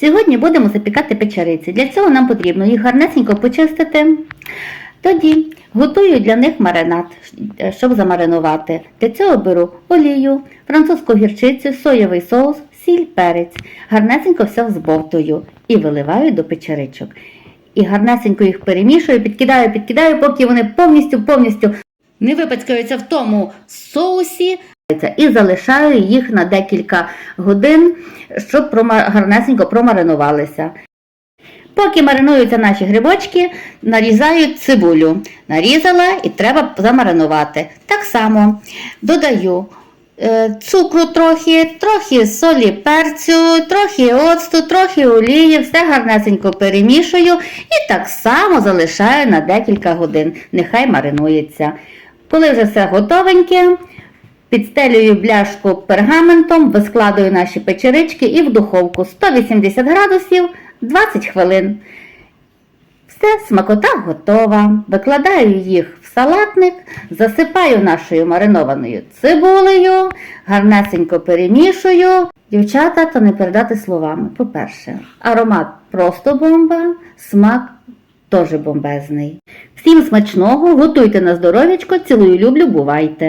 Сьогодні будемо запікати печериці. Для цього нам потрібно їх гарнесенько почистити. Тоді готую для них маринад, щоб замаринувати. Для цього беру олію, французьку гірчицю, соєвий соус, сіль, перець. Гарнесенько все взбовтую і виливаю до печеричок. І гарнесенько їх перемішую, підкидаю, підкидаю, поки вони повністю повністю не випацькаються в тому соусі. І залишаю їх на декілька годин, щоб гарнесенько промаринувалися. Поки маринуються наші грибочки, нарізаю цибулю. Нарізала і треба замаринувати. Так само додаю е, цукру трохи, трохи солі перцю, трохи оцту, трохи олії, все гарнесенько перемішую і так само залишаю на декілька годин. Нехай маринується. Коли вже все готовеньке, Підстелюю бляшку пергаментом, вискладую наші печерички і в духовку 180 градусів 20 хвилин. Все, смакота готова. Викладаю їх в салатник, засипаю нашою маринованою цибулею, гарнесенько перемішую. Дівчата, то не передати словами. По-перше, аромат просто бомба, смак теж бомбезний. Всім смачного, готуйте на здоров'ячко, цілую люблю, бувайте!